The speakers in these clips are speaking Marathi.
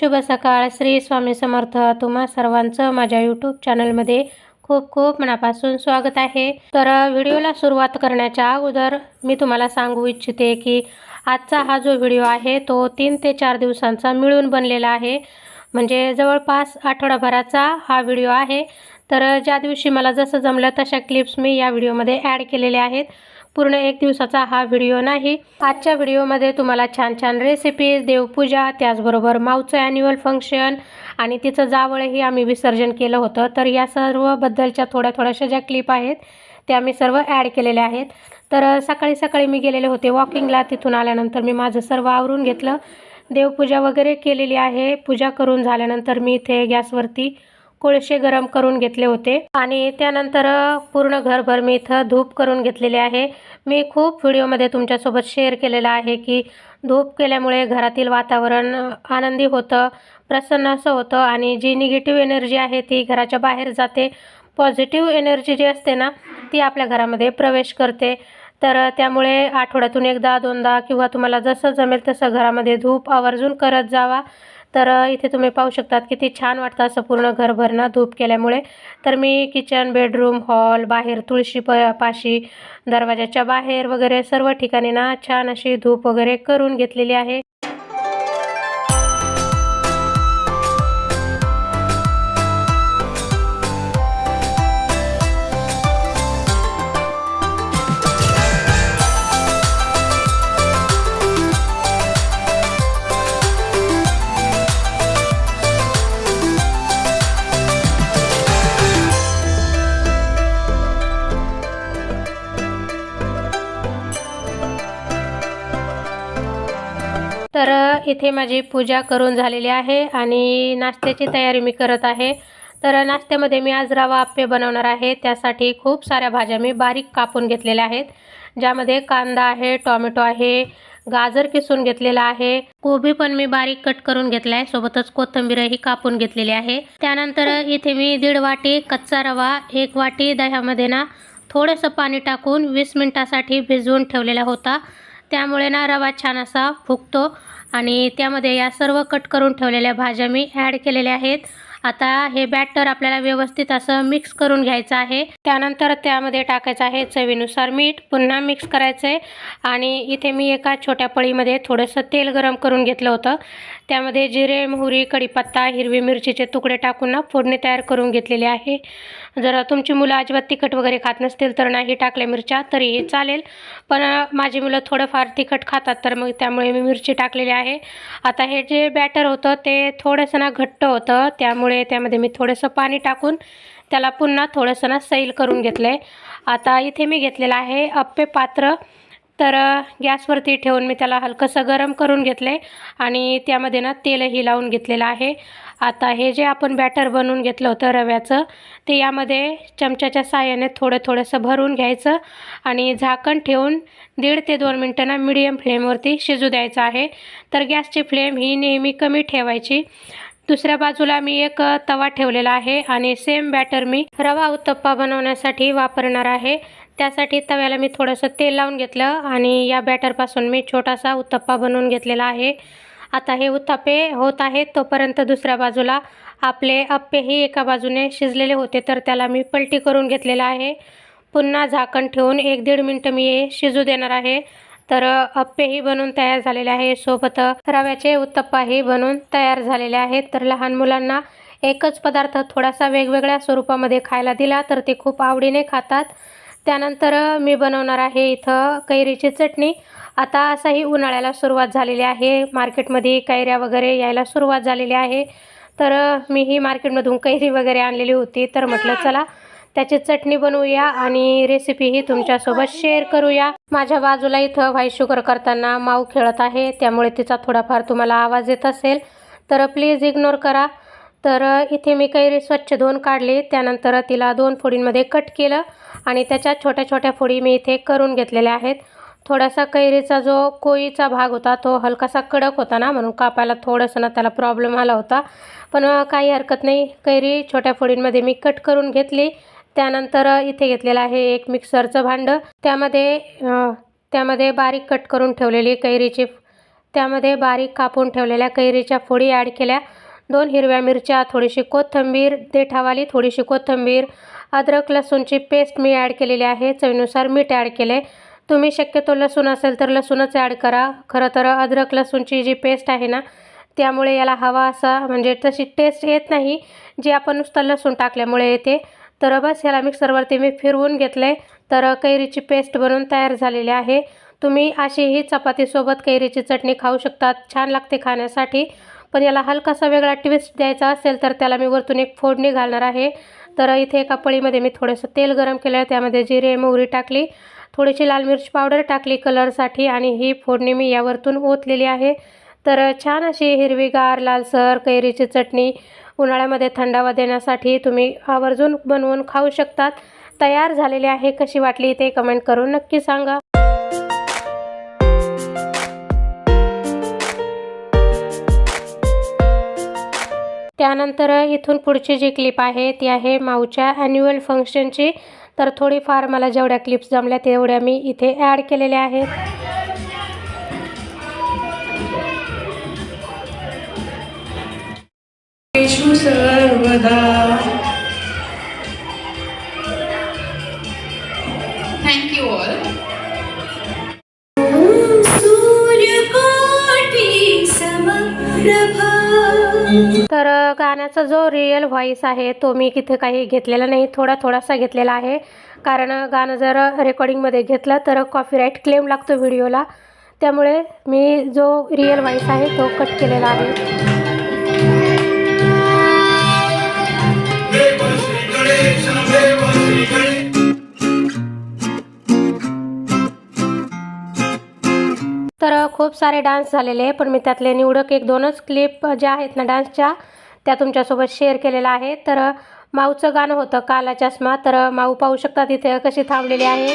शुभ सकाळ. श्री स्वामी समर्थ तुम्हा सर्वांचं माझ्या यूट्यूब चॅनलमध्ये खूप खूप मनापासून स्वागत आहे. तर व्हिडिओला सुरुवात करण्याच्या अगोदर मी तुम्हाला सांगू इच्छिते की आजचा हा जो व्हिडिओ आहे तो तीन ते चार दिवसांचा मिळून बनलेला आहे. म्हणजे जवळपास आठवडाभराचा हा व्हिडिओ आहे. तर ज्या दिवशी मला जसं जमलं तशा क्लिप्स मी या व्हिडिओमध्ये ॲड केलेल्या आहेत. पूर्ण एक दिवसाचा हा व्हिडिओ नाही. आजच्या व्हिडिओमध्ये तुम्हाला छान छान रेसिपीज देवपूजा त्याचबरोबर माऊचं ॲन्युअल फंक्शन आणि तिचं जावळही आम्ही विसर्जन केलं होतं. तर या सर्वबद्दलच्या थोड्या थोड्याशा ज्या क्लिप आहेत त्या मी सर्व ॲड केलेल्या आहेत. तर सकाळी सकाळी मी गेलेले होते वॉकिंगला तिथून आल्यानंतर मी माझं सर्व आवरून घेतलं. देवपूजा वगैरे केलेली आहे. पूजा करून झाल्यानंतर मी इथे गॅसवरती कोळसे गरम करून घेतले होते. आणि त्यानंतर पूर्ण घरभर मी इथं धूप करून घेतलेले आहे. मी खूप व्हिडिओमध्ये तुमच्यासोबत शेअर केलेलं आहे की धूप केल्यामुळे घरातील वातावरण आनंदी होतं प्रसन्न असं होतं आणि जी निगेटिव्ह एनर्जी आहे ती घराच्या बाहेर जाते. पॉझिटिव्ह एनर्जी जी असते ना ती आपल्या घरामध्ये प्रवेश करते. तर त्यामुळे आठवड्यातून एकदा दोनदा किंवा तुम्हाला जसं जमेल तसं घरामध्ये धूप आवर्जून करत जावा. तर इथे तुम्ही पाहू शकतात किती छान वाटतं असं पूर्ण घरभर धूप केल्यामुळे. तर मी किचन बेडरूम हॉल बाहेर तुळशी प पाशी दरवाजाच्या बाहेर वगैरे सर्व ठिकाणी ना छान अशी धूप वगैरे करून घेतलेली आहे. इथे माझी पूजा करून झालेली आहे आणि नाश्त्याची तयारी मी करत आहे. तर नाश्त्यामध्ये मी आज रवा आप्पे बनवणार आहे. त्यासाठी खूप साऱ्या भाज्या मी बारीक कापून घेतलेल्या आहेत. ज्यामध्ये कांदा आहे टॉमॅटो आहे गाजर किसून घेतलेला आहे. कोबी पण मी बारीक कट करून घेतला आहे. सोबतच कोथिंबीरही कापून घेतलेली आहे. त्यानंतर इथे मी दीड वाटी कच्चा रवा एक वाटी दह्यामध्ये ना थोडंसं पाणी टाकून वीस मिनटासाठी भिजवून ठेवलेला होता. त्यामुळे ना रवा छान असा फुगतो आणि त्यामध्ये या सर्व कट करून ठेवलेल्या भाज्या मी ॲड केलेल्या आहेत. आता हे बॅटर आपल्याला व्यवस्थित असं मिक्स करून घ्यायचं आहे. त्यानंतर त्यामध्ये टाकायचं आहे चवीनुसार मीठ पुन्हा मिक्स करायचं आहे आणि इथे मी एका छोट्या पळीमध्ये थोडंसं तेल गरम करून घेतलं होतं. त्यामध्ये जिरे मोहरी कढीपत्ता हिरवी मिरचीचे तुकडे टाकून ना फोडणी तयार करून घेतलेली आहे. जर तुमची मुलं अजिबात तिखट वगैरे खात नसतील तर नाही टाकल्या मिरच्या तरीही चालेल. पण माझी मुलं थोडंफार तिखट खातात तर मग त्यामुळे मी मिरची टाकलेली आहे. आता हे जे बॅटर होतं ते थोडंसं ना घट्ट होतं. त्यामुळे त्यामध्ये मी थोडंसं पाणी टाकून त्याला पुन्हा थोडंसं ना सैल करून घेतलं आहे आता इथे मी घेतलेलं आहे अप्पे पात्र. तर गॅसवरती ठेवून मी त्याला हलकंसं गरम करून घेतलं आहे आणि त्यामध्ये ना तेलही लावून घेतलेलं आहे. आता हे जे आपण बॅटर बनवून घेतलं होतं रव्याचं ते यामध्ये चमच्याच्या साहाय्याने थोडं थोडंसं भरून घ्यायचं आणि झाकण ठेवून दीड ते दोन मिनटं ना मिडियम फ्लेमवरती शिजू द्यायचं आहे. तर गॅसची फ्लेम ही नेहमी कमी ठेवायची. दुसऱ्या बाजूला मी एक तवा ठेवलेला आहे आणि सेम बॅटर मी रवा उत्तप्पा बनवण्यासाठी वापरणार आहे. त्यासाठी तव्याला मी थोडंसं तेल लावून घेतलं आणि या बॅटरपासून मी छोटासा उत्तप्पा बनवून घेतलेला आहे. आता हे उत्तापे होत आहेत तोपर्यंत दुसऱ्या बाजूला आपले अप्पेही एका बाजूने शिजलेले होते तर त्याला मी पलटी करून घेतलेला आहे. पुन्हा झाकण ठेवून एक दीड मिनटं मी हे शिजू देणार आहे. तर अप्पेही बनून तयार झालेले आहे. सोबत रव्याचे उत्तप्पाही बनून तयार झालेले आहेत. तर लहान मुलांना एकच पदार्थ थोडासा वेगवेगळ्या स्वरूपामध्ये खायला दिला तर ते खूप आवडीने खातात. त्यानंतर मी बनवणार आहे इथं कैरीची चटणी. आता असाही उन्हाळ्याला सुरुवात झालेली आहे. मार्केटमध्ये कैऱ्या वगैरे यायला सुरुवात झालेली आहे. तर मी ही मार्केटमधून कैरी वगैरे आणलेली होती. तर म्हटलं चला त्याची चटणी बनवूया आणि रेसिपीही तुमच्यासोबत शेअर करूया. माझ्या बाजूला इथं व्हाईट शुगर करताना माऊ खेळत आहे त्यामुळे तिचा थोडाफार तुम्हाला आवाज येत असेल. तर प्लीज इग्नोर करा. तर इथे मी कैरी स्वच्छ धुवून काढली त्यानंतर तिला दोन फोडींमध्ये कट केलं आणि त्याच्या छोट्या छोट्या फोडी मी इथे करून घेतलेल्या आहेत. थोडासा कैरीचा जो कोळीचा भाग होता तो हलकासा कडक होता ना म्हणून कापायला थोडंसं ना त्याला प्रॉब्लेम आला होता. पण काही हरकत नाही कैरी छोट्या फोडींमध्ये मी कट करून घेतली. त्यानंतर इथे घेतलेलं आहे एक मिक्सरचं भांडं. त्यामध्ये त्यामध्ये बारीक कट करून ठेवलेली कैरीची त्यामध्ये बारीक कापून ठेवलेल्या कैरीच्या फोडी ॲड केल्या. दोन हिरव्या मिरच्या थोडीशी कोथिंबीर देठावाली थोडीशी कोथिंबीर अद्रक लसूणची पेस्ट मी ॲड केलेली आहे. चवीनुसार मीठ ॲड केले. तुम्ही शक्यतो लसूण असेल तर लसूणच ॲड करा. खरं तर अद्रक लसूणची जी पेस्ट आहे ना त्यामुळे याला हवा असा म्हणजे तशी टेस्ट येत नाही. जी आपण नुसतं लसूण टाकल्यामुळे येते. तर बस ह्याला मिक्सरवरती मी फिरवून घेतले. तर कैरीची पेस्ट बनवून तयार झालेली आहे. तुम्ही अशीही चपातीसोबत कैरीची चटणी खाऊ शकतात. छान लागते खाण्यासाठी. पण याला हलकासा वेगळा ट्विस्ट द्यायचा असेल तर त्याला मी वरतून एक फोडणी घालणार आहे. तर इथे एका पळीमध्ये मी थोडंसं तेल गरम केलं त्यामध्ये जिरे मोहरी टाकली. थोडीशी लाल मिरची पावडर टाकली कलरसाठी आणि ही फोडणी मी यावरतून ओतलेली आहे. तर छान अशी हिरवीगार लालसर कैरीची चटणी उन्हाळ्यामध्ये थंडावा देण्यासाठी तुम्ही आवर्जून बनवून खाऊ शकतात. तयार झालेली आहे. कशी वाटली ते कमेंट करून नक्की सांगा. त्यानंतर इथून पुढची जी क्लिप आहे ती आहे माऊच्या ॲन्युअल फंक्शनची तर थोडीफार मला जेवढ्या क्लिप्स जमल्या तेवढ्या मी इथे ॲड केलेल्या आहेत. सर्वदा. All. तर गाण्याचा जो रिअल व्हॉईस आहे तो मी किथे काही घेतलेला नाही थोडा थोडासा घेतलेला आहे. कारण गाणं जर रेकॉर्डिंगमध्ये घेतलं तर कॉपीराईट क्लेम लागतो व्हिडिओला त्यामुळे मी जो रिअल व्हॉईस आहे तो कट केलेला आहे. तर खूप सारे डान्स झालेले आहे पण मी त्यातले निवडक एक दोनच क्लिप ज्या आहेत ना डान्सच्या त्या तुमच्यासोबत शेअर केलेल्या आहे. तर माऊचं गाणं होतं काला चष्मा. तर माऊ पाहू शकता तिथे कशी थांबलेली आहे.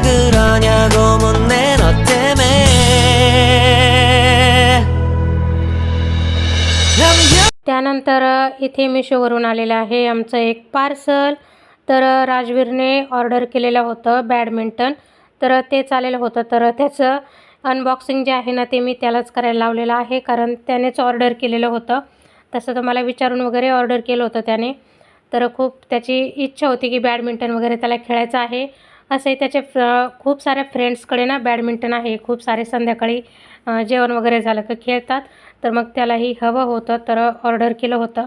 그러냐고 묻네 너 때문에 남겨 त्यानंतर इथे मिशोवरून आलेलं आहे आमचं एक पार्सल तर राजवीरने ऑर्डर केलेलं होतं बॅडमिंटन तर ते चालेलं होतं तर त्याचं अनबॉक्सिंग जे आहे ना ते मी त्यालाच करायला लावलेलं आहे कारण त्यानेच ऑर्डर केलेलं होतं तसं तर मला विचारून वगैरे ऑर्डर केलं होतं त्याने तर खूप त्याची इच्छा होती की बॅडमिंटन वगैरे त्याला खेळायचं आहे असंही त्याचे फ्र खूप साऱ्या फ्रेंड्सकडे ना बॅडमिंटन आहे खूप सारे संध्याकाळी जेवण वगैरे झालं का खेळतात. तर मग त्यालाही हवं होतं तर ऑर्डर केलं होतं.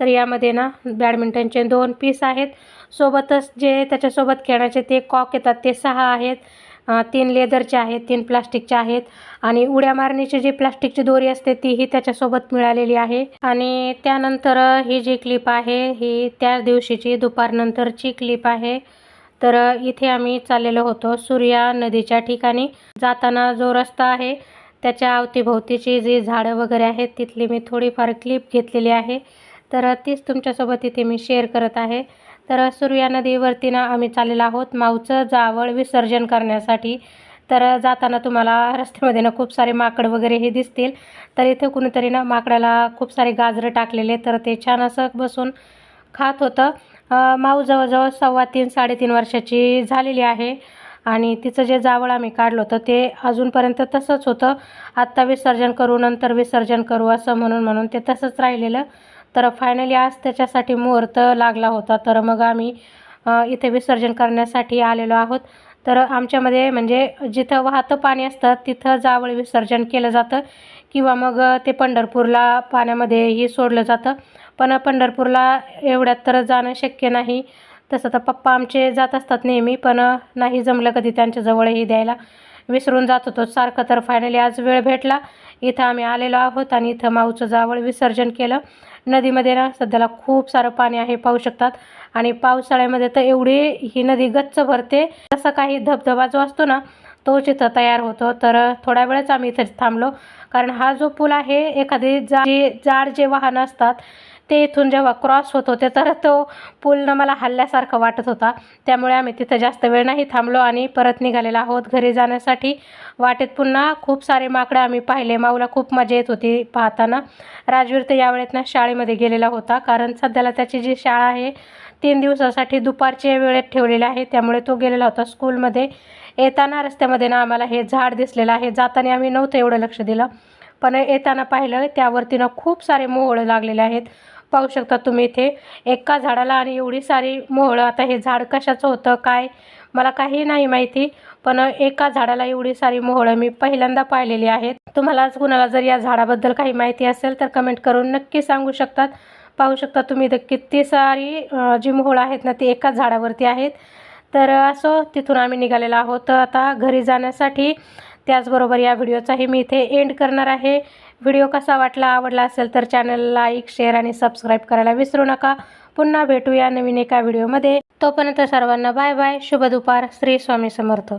तर यामध्ये ना बॅडमिंटनचे दोन पीस आहेत. सोबतच जे त्याच्यासोबत खेळण्याचे ते कॉक येतात ते सहा आहेत. तीन लेदरचे आहेत तीन प्लास्टिकचे आहेत. आणि उड्या मारण्याची जी प्लास्टिकची दोरी असते तीही त्याच्यासोबत मिळालेली आहे. आणि त्यानंतर ही जी क्लिप आहे ही त्या दिवशीची दुपारनंतरची क्लिप आहे. तर इथे आम्ही चाललेलो होतो सूर्या नदीच्या ठिकाणी. जाताना जो रस्ता आहे त्याच्या अवतीभोवतीची जी झाडं वगैरे आहेत तिथली मी थोडीफार क्लिप घेतलेली आहे. तर तीच तुमच्यासोबत इथे मी शेअर करत आहे. तर सूर्या नदीवरती ना आम्ही चाललेलो आहोत माऊचं जावळ विसर्जन करण्यासाठी. तर जाताना तुम्हाला रस्त्यामध्ये ना खूप सारे माकड वगैरे हे दिसतील. तर इथे कुणीतरी ना माकडाला खूप सारे गाजरं टाकलेले तर ते छान असं बसून खात होतं. माऊ जवळजवळ सव्वा तीन साडेतीन वर्षाची झालेली आहे. आणि तिचं जे जावळ आम्ही काढलं होतं ते अजूनपर्यंत तसंच होतं. आत्ता विसर्जन करू नंतर विसर्जन करू असं म्हणून म्हणून ते तसंच राहिलेलं. तर फायनली आज त्याच्यासाठी मुहूर्त लागला होता. तर मग आम्ही इथे विसर्जन करण्यासाठी आलेलो आहोत. तर आमच्यामध्ये म्हणजे जिथं वाहतं पाणी असतं तिथं जावळ विसर्जन केलं जातं. किंवा मग ते पंढरपूरला पाण्यामध्येही सोडलं जातं. पण पंढरपूरला एवढ्यात तर जाणं शक्य नाही. तसं तर पप्पा आमचे जात असतात नेहमी पण नाही जमलं कधी त्यांच्याजवळही द्यायला. विसरून जात होतो. सारखं तर फायनली आज वेळ भेटला. इथं आम्ही आलेलो आहोत आणि इथं माऊचं जावळ विसर्जन केलं. नदीमध्ये ना सध्याला खूप सारं पाणी आहे पाहू शकतात. आणि पावसाळ्यामध्ये तर एवढी ही नदी गच्च भरते. तसा काही धबधबा जो असतो ना तोच इथं तयार होतो. तर थोड्या वेळच आम्ही इथं थांबलो. कारण हा जो पूल आहे एखादी जा जाड जे वाहनं असतात ते इथून जेव्हा क्रॉस होत होते तर तो पूल मला हल्ल्यासारखं वाटत होता. त्यामुळे आम्ही तिथं जास्त वेळ नाही थांबलो आणि परत निघालेलो आहोत घरी जाण्यासाठी. वाटेत पुन्हा खूप सारे माकडं आम्ही पाहिले. माऊला खूप मजा येत होती पाहताना. राजवीर तर यावेळेत ना शाळेमध्ये गेलेला होता कारण सध्याला त्याची जी शाळा आहे तीन दिवसासाठी दुपारच्या वेळेत ठेवलेला आहे. त्यामुळे तो गेलेला होता स्कूलमध्ये येताना रस्त्यामध्ये ना आम्हाला हे झाड दिसलेलं आहे. जाताना आम्ही नव्हतं एवढं लक्ष दिलं. पण येताना पाहिलं त्यावरती ना खूप सारे मोहळं लागलेले आहेत. पाहू शकता तुम्ही इथे. एका झाडाला आणि एवढी सारी मोहळं. आता हे झाड कशाचं होतं काय? मला काही नाही माहिती पण एका झाडाला एवढी सारी मोहळं मी पहिल्यांदा पाहिलेली आहेत. तुम्हालाच कुणाला जर या झाडाबद्दल काही माहिती असेल तर कमेंट करून नक्की सांगू शकतात. पाहू शकता तुम्ही इथं किती सारी जी मोहळं आहेत ना ती एकाच झाडावरती आहेत. तर असो तिथून आम्ही निघालेलो आहोत. आता घरी जाण्यासाठी त्याचबरोबर या व्हिडिओचाही मी इथे एंड करणार आहे. व्हिडिओ कसा वाटला आवडला असेल तर चॅनल लाईक शेअर आणि सबस्क्राईब करायला विसरू नका. पुन्हा भेटूया नवीन एका व्हिडिओमध्ये. तोपर्यंत सर्वांना बाय बाय. शुभ दुपार. श्री स्वामी समर्थ.